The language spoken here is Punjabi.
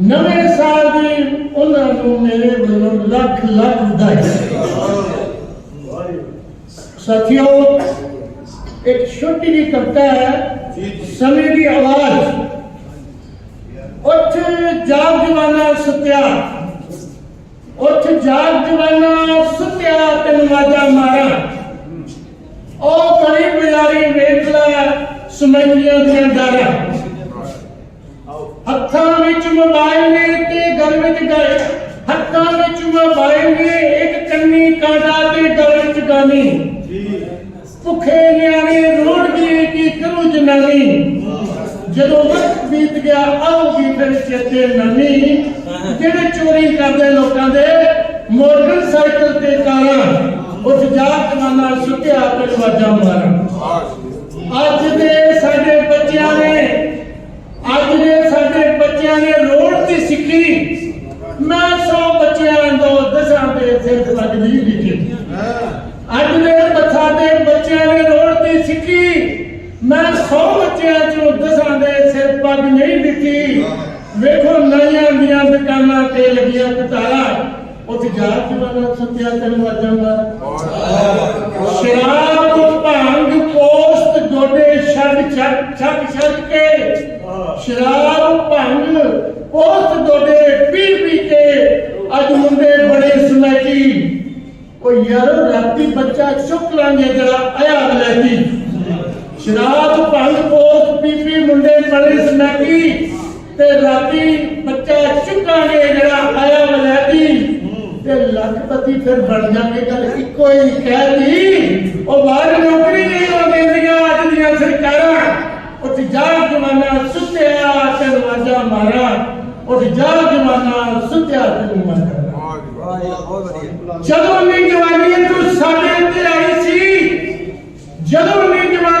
ਨਵੇਂ ਸਾਲ ਦੀ ਉਹਨਾਂ ਨੂੰ ਮੇਰੇ ਵੱਲੋਂ ਲੱਖ ਲੱਖ ਵਧਾਈ ਸਾਥੀਓ ਇੱਕ ਛੋਟੀ ਜਿਹੀ ਕਵਿਤਾ ਹੈ ਸਮੇਂ ਦੀ ਆਵਾਜ਼ ਉੱਠ ਜਾਗ ਜਵਾਨਾ ਸੁੱਤਿਆ ਉੱਠ ਜਾਗ ਜਵਾਨਾ ਸੁੱਤਿਆ ਤੈਨੂੰ ਵਾਜਾ ਮਾਰਾਂ ਉਹ ਕਰੀ ਬਜ਼ਾਰੀ ਵੇਖ ਲੈ ਸਮੈਲੀਆਂ ਦੀਆਂ ਡਾਰਾਂ ਹੱਥਾਂ ਵਿੱਚ ਮੋਬਾਈਲ ਨੇ ਤੇ ਗਲ ਵਿੱਚ ਗਏ ਹੱਥਾਂ ਵਿੱਚ ਮੋਬਾਈਲ ਨੇ ਇੱਕ ਕੰਨੀ ਕਾਂਡਾ ਤੇ ਗਲ ਵਿੱਚ ਗਾਨੀ। ਭੁੱਖੇ ਨਿਆਣੇ ਰੋੜਦੀ ਕੀ ਕਰੂ ਜਨਾਨੀ। ਜਦੋਂ ਵਕਤ ਬੀਤ ਗਿਆ ਆਉਗੀ ਫਿਰ ਚੇਤੇ ਨਵੀਂ ਜਿਹੜੇ ਚੋਰੀ ਕਰਦੇ ਲੋਕਾਂ ਦੇ, ਮੋਟਰਸਾਈਕਲ ਤੇ ਕਾਰਾਂ, ਉੱਠ ਜਾ ਜਵਾਨਾ ਸੁੱਤਿਆ ਤੇ ਵਾਜਾਂ ਮਾਰਾਂ। ਦਸਾਂ ਦੇ ਸਿਰ ਤੱਕ ਨਹੀਂ ਲਿਖੀ ਅੱਜ ਦੇ ਬੱਚਾ ਦੇ ਬੱਚਿਆਂ ਨੇ ਰੋਡ ਤੇ ਸਿੱਖੀ ਮੈਂ 100 ਬੱਚਿਆਂ ਚੋਂ ਦਸਾਂ ਦੇ ਸਿਰ ਪੱਗ ਨਹੀਂ ਦਿੱਤੀ ਵੇਖੋ ਨਈਆਂ ਦੀਆਂ ਦੁਕਾਨਾਂ ਤੇ ਲੱਗੀਆਂ ਕਤਾਰਾਂ ਉੱਥੇ ਜਾ ਕੇ ਮੈਂ ਸੱਤਿਆ ਤੈਨੂੰ ਵਾਜਾਂ ਮਾਰ ਸ਼ਰਾਬ ਭੰਗ ਪੋਸਤ ਗੋਡੇ ਛੱਡ ਛੱਡ ਛੱਡ ਛੱਡ ਕੇ ਸ਼ਰਾਬ ਭੰਗ ਪੋਸਤ ਗੋਡੇ ਪੀ ਪੀ ਕੇ ਯਾਰ ਰਾਤੀ ਬੱਚਾ ਚੁੱਕ ਲਾਂਗੇ ਜਰਾ ਆਇਆ ਬਲੈਤੀ ਸ਼ਰਾਬ ਭੰਗ ਪੋਸਤ ਪੀ ਪੀ ਮੁੰਡੇ ਬੜੇ ਸਮੈਕੀ ਤੇ ਰਾਤੀ ਬੱਚਾ ਚੁੱਕਾਂਗੇ ਜਿਹੜਾ ਆਇਆ ਬਲੈਤੀ ਤੇ ਲੱਖਪਤੀ ਫਿਰ ਬਣ ਜਾਣਗੇ ਗੱਲ ਇੱਕੋ ਹੀ ਕਹਿਤੀ ਉਹ ਬਾਹਰ ਨੌਕਰੀ ਨਹੀਂ ਆਉਂਦੀ ਦੀਆਂ ਅੱਜ ਦੀਆਂ ਸਰਕਾਰਾਂ। ਉੱਥੇ ਜਾ ਜਮਾਨਾ ਸੁੱਤਿਆ ਤੈਨੂੰ ਵਾਜਾ ਮਾਰਾ। ਉੱਥੇ ਜਾ ਜਮਾਨਾ ਸੁੱਤਿਆ ਤੈਨੂੰ ਮਾਰਾ। ਜਦੋਂ ਵੀ ਵੀ